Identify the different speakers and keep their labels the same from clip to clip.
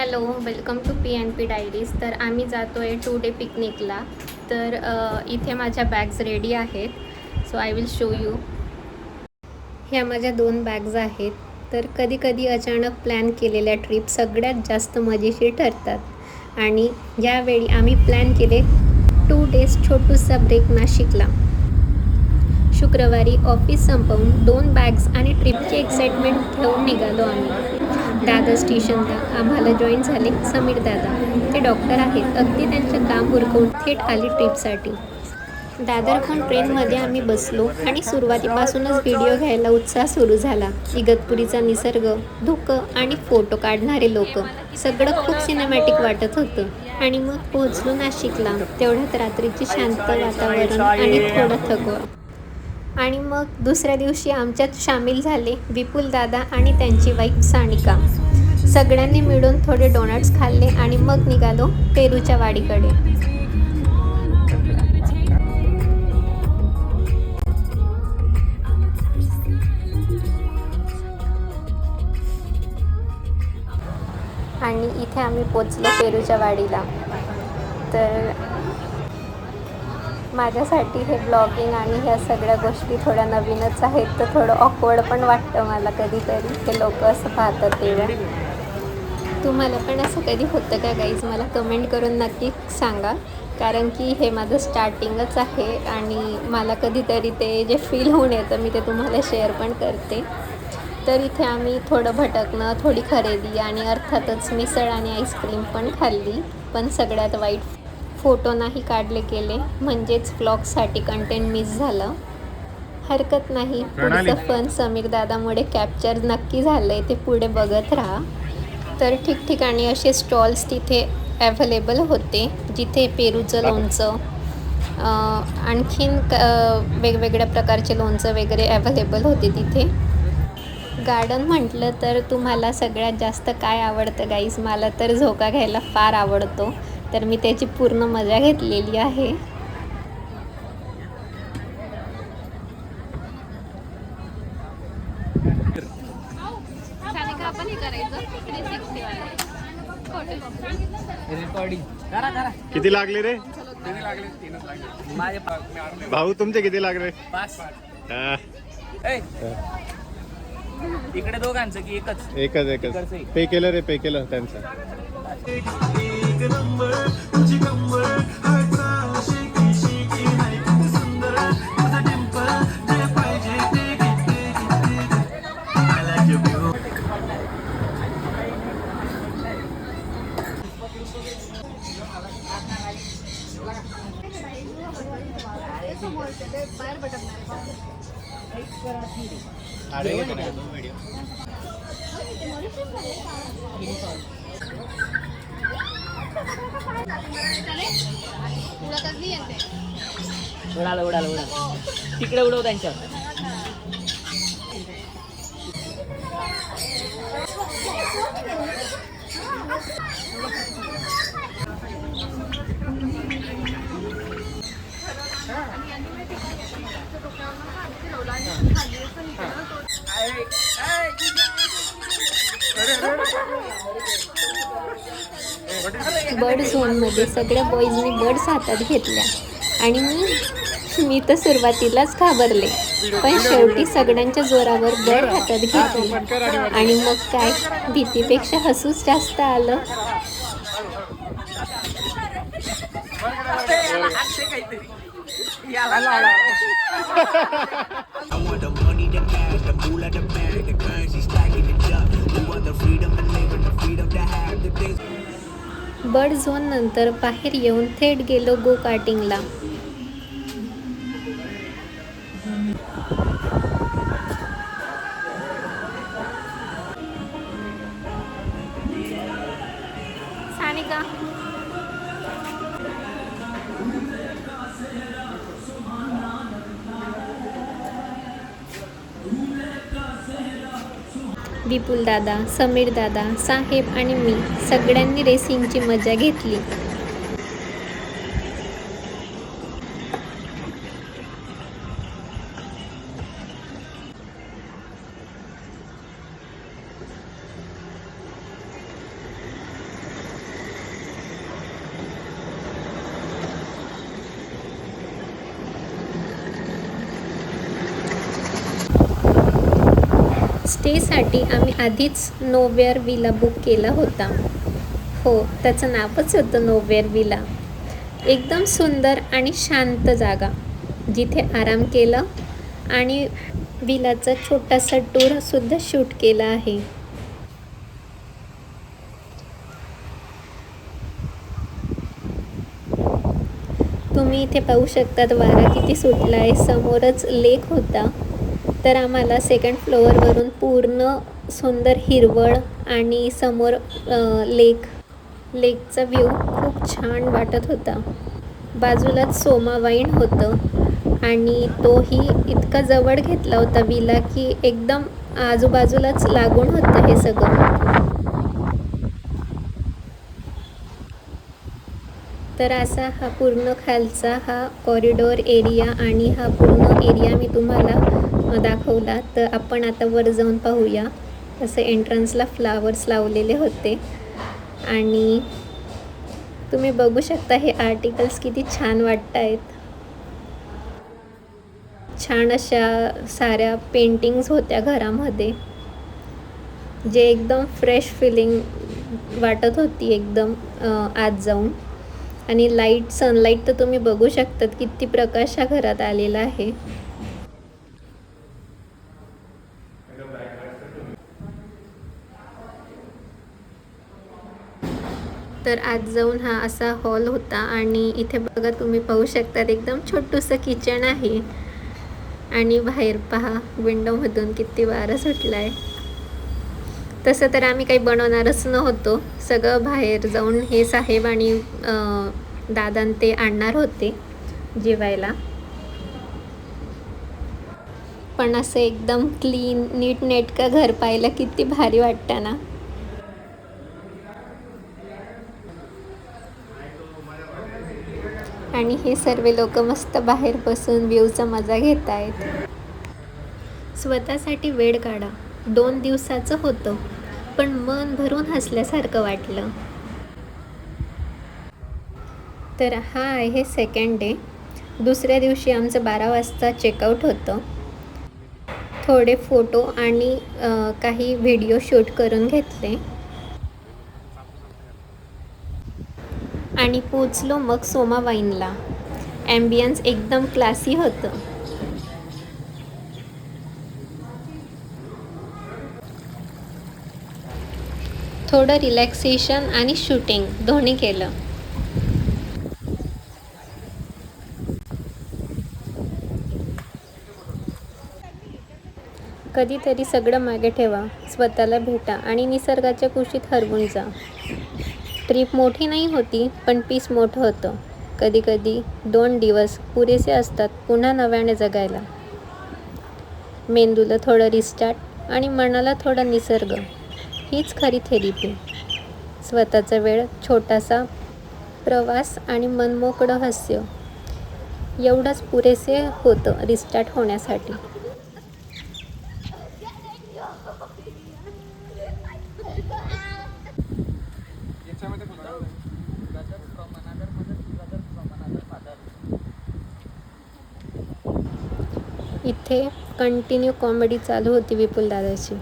Speaker 1: Hello welcome to P and P diaries तर आम्ही जातो आहे टू डे पिकनिकला तर इथे माझ्या बॅग्स रेडी आहेत. So I will show you ह्या माझ्या दोन बॅग्स आहेत. तर कधी कधी अचानक प्लॅन केलेल्या ट्रिप सगळ्यात जास्त मजेशीर ठरतात. आणि यावेळी आम्ही प्लॅन केले टू डेज छोटूसा ब्रेक नाशिकला. शुक्रवारी ऑफिस संपवून दोन बॅग्स आणि ट्रिपची एक्साइटमेंट घेऊन निघालो आम्ही. दादर स्टेशनला. आम्हाला जॉईन झाले समीर दादा. ते डॉक्टर आहेत. अगदी त्यांचं काम उरकून थेट आली ट्रीपसाठी दादरहून ट्रेनमध्ये आम्ही बसलो आणि सुरुवातीपासूनच व्हिडिओ घ्यायला उत्साह सुरू झाला. इगतपुरीचा निसर्ग धुकं आणि फोटो काढणारे लोक. सगळं खूप सिनेमॅटिक वाटत होतं. आणि मग पोहोचलो नाशिकला. तेवढ्यात रात्रीचे शांत वातावरण आणि थोडा थकवा. आणि मग दुसऱ्या दिवशी आमच्यात सामील झाले विपुल दादा आणि त्यांची वाईफ सानिका. सगळ्यांनी मिळून थोडे डोनट्स खाल्ले आणि मग निघालो पेरूच्या वाडीकडे. आणि इथे आम्ही पोचलो पेरूच्या वाडीला. तर माझ्यासाठी हे ब्लॉगिंग आणि ह्या सगळ्या गोष्टी थोड्या नवीनच आहेत तर थोडं ऑकवर्ड पण वाटतं मला कधीतरी. हे लोक असं पाहतात तेव्हा. तुम्हाला पण असं कधी होतं का गाईज मला कमेंट करून नक्की सांगा. कारण की हे माझं स्टार्टिंगच आहे आणि मला कधीतरी ते जे फील होऊन येतं मी ते तुम्हाला शेअर पण करते. तर इथे आम्ही थोडं भटकणं थोडी खरेदी आणि अर्थातच मिसळ आणि आईस्क्रीम पण खाल्ली पण सगळ्यात वाईट फोटो नाही काढले गेले म्हणजेच ब्लॉगसाठी कंटेंट मिस झालं. हरकत नाही. पुढचं फन समीर दादामुळे कॅप्चर नक्की झालं आहे ते पुढे बघत राहा. तर ठिकठिकाणी असे स्टॉल्स तिथे ॲव्हेलेबल होते जिथे पेरूचं लोणचं आणखीन वेगवेगळ्या प्रकारचे लोणचं वगैरे ॲव्हेलेबल होते तिथे. गार्डन म्हटलं तर तुम्हाला सगळ्यात जास्त काय आवडतं गाईस मला तर झोका घ्यायला फार आवडतो. तर मी त्याची पूर्ण मजा घेतलेली आहे.
Speaker 2: रेकॉर्डिंग करा करा.
Speaker 3: किती लागले रे? भाऊ तुमचे किती लागले?
Speaker 2: इकडे दोघांचं की एकच.
Speaker 3: एकच एकच. पे केलं रे पे केलं त्यांचं.
Speaker 2: उडालं उडालं उडाल. तिकडे उडव त्यांच्यावर.
Speaker 1: बर्ड झोनमध्ये सगळ्या बॉईजनी बर्ड्स हातात घेतल्या. आणि मी मी तर सुरुवातीलाच घाबरले. पण शेवटी सगळ्यांच्या जोरावर बर्ड हातात घेतली. आणि मग काय? भीतीपेक्षा हसूच जास्त आलं. बर्ड झोन नंतर बाहेर येऊन थेट गेलो गो कार्टिंगला विपुल दादा समीर दादा साहेब आणि मी सगळ्यांनी रेसिंगची मजा घेतली. स्टेसाठी आम्ही आधीच नोवेअर विला बुक केला होता. हो त्याचं नावच होतं नोवेअर विला एकदम सुंदर आणि शांत जागा. जिथे आराम केला आणि विलाचा छोटासा टूरसुद्धा शूट केला आहे. तुम्ही इथे पाहू शकतात वारा किती सुटला आहे समोरच लेक होता. तर आम्हाला सेकंड फ्लोअरवरून पूर्ण सुंदर हिरवळ आणि समोर लेक लेकचा व्ह्यू खूप छान वाटत होता. बाजूलाच सोमा वाईन होतं आणि तोही इतका जवळ घेतला होता विला की एकदम आजूबाजूलाच लागून होतं हे सगळं. तर असा हा पूर्ण खालचा हा कॉरिडोर एरिया आणि हा पूर्ण एरिया मी तुम्हाला दाखवला तर आपण आता वर जाऊन पाहूया. असं एंट्रन्सला फ्लावर्स लावलेले होते. आणि तुम्ही बघू शकता हे आर्टिकल्स किती छान वाटत आहेत छान अशा साऱ्या पेंटिंग्स होत्या घरामध्ये. जे एकदम फ्रेश फिलिंग वाटत होती एकदम आत जाऊन. आणि लाइट सनलाईट तर तुम्ही बघू शकतात किती प्रकाश हा घरात आलेला आहे. तर आज जाऊन हा असा हॉल होता आणि इथे बघा तुम्ही पाहू शकतात एकदम छोटूसं किचन आहे. आणि बाहेर पहा विंडोमधून किती वारा सुटला आहे तसं तर आम्ही काही बनवणारच नव्हतो. सगळं बाहेर जाऊन हे साहेब आणि दादान ते आणणार होते जेवायला. पण असं एकदम क्लीन नीट नेटकं घर पाहायला किती भारी वाटतं ना. आणि हे सर्व लोक मस्त बाहेर बसून व्ह्यूचा मजा घेत आहेत स्वतःसाठी वेळ काढा. दोन दिवसाचं होतं पण मन भरून हसल्यासारखं वाटलं. तर हा आहे सेकंड डे दुसऱ्या दिवशी आमचं बारा वाजता चेकआउट होतं. थोडे फोटो आणि काही व्हिडिओ शूट करून घेतले. आणि पोचलो मग सोमा वाईनला ॲम्बियन्स एकदम क्लासी होतं. थोडं रिलॅक्सेशन आणि शूटिंग दोन्ही केलं. कधीतरी सगळं मागे ठेवा. स्वतःला भेटा आणि निसर्गाच्या कुशीत हरवून जा. ट्रिप मोठी नाही होती पण पीस मोठं होतं. कधीकधी दोन दिवस पुरेसे असतात पुन्हा नव्याने जगायला. मेंदूला थोडं रिस्टार्ट आणि मनाला थोडा निसर्ग. हीच खरी थेरपी. स्वतःचा वेळ छोटासा प्रवास आणि मनमोकळं हास्य. एवढंच पुरेसे होतं रिस्टार्ट होण्यासाठी. इथे कंटिन्यू कॉमेडी चालू होती विपुल दादाची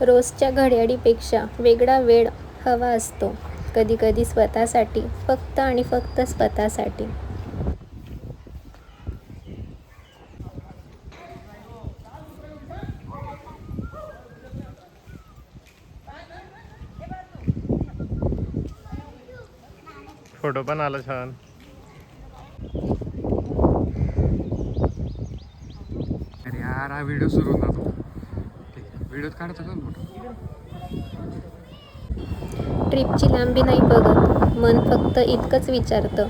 Speaker 1: रोजच्या घड्याळीपेक्षा वेगळा वेळ हवा असतो. कधी कधी स्वतःसाठी फक्त आणि फक्त स्वतःसाठी.
Speaker 3: फोटो पण आला छान.
Speaker 4: अरे यार हा व्हिडिओ सुरू होता तो व्हिडिओ काढत होता मोठा?
Speaker 1: ट्रिपची लांबी नाही बघत. मन फक्त इतकंच विचारतं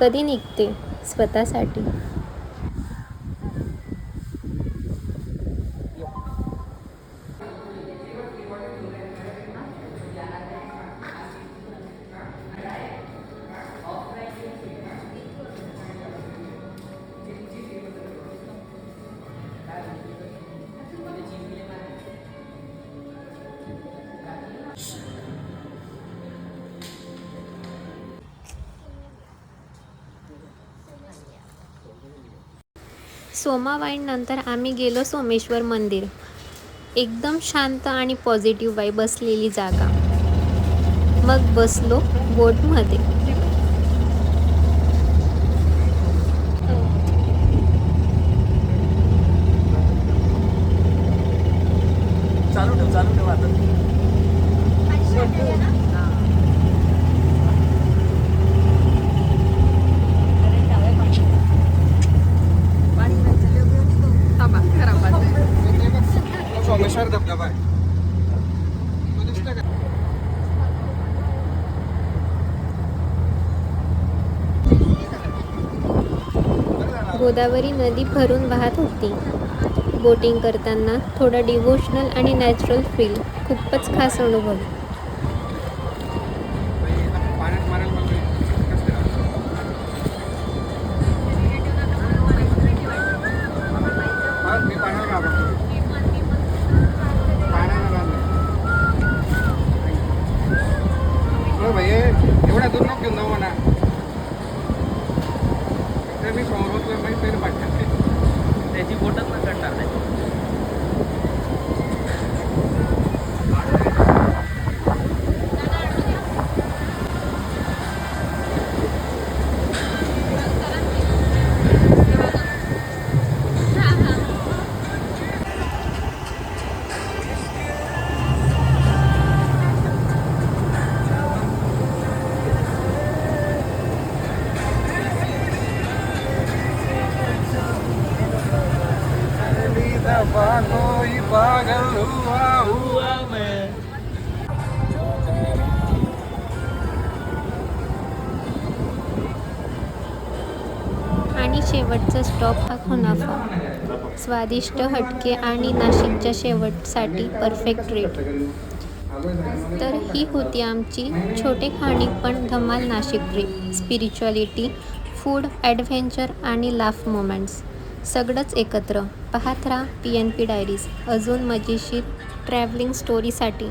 Speaker 1: कधी निघते? स्वतःसाठी. सोमा वाईन नंतर आम्ही गेलो सोमेश्वर मंदिर. एकदम शांत आणि पॉझिटिव्ह वाई बसलेली जागा. मग बसलो बोटमध्ये.
Speaker 2: चालू ठेव चालू ठेव आता
Speaker 4: सोमेश्वर धबधबा आहे
Speaker 1: गोदावरी नदी भरून वाहत होती. बोटिंग करताना थोडा डिवोशनल आणि नॅचरल फील खूपच खास अनुभव.
Speaker 4: हो, पाण्यात एवढ्या दूर नको घेऊन जाऊ म्हणा. मी समोर बसलो तरी पाठवते
Speaker 2: त्याची बोटच न करणार नाही.
Speaker 1: आणि शेवटचा स्टॉप हा खुनाफा स्वादिष्ट हटके आणि नाशिकच्या शेवटसाठी परफेक्ट रेट तर ही होती आमची छोटे खाणी पण धमाल Nashik trip spirituality food adventure आणि लाफ मोमेंट्स सगळंच एकत्र. पाहत राहा पी एन पी डायरीज अजून मजेशीर ट्रॅव्हलिंग स्टोरीसाठी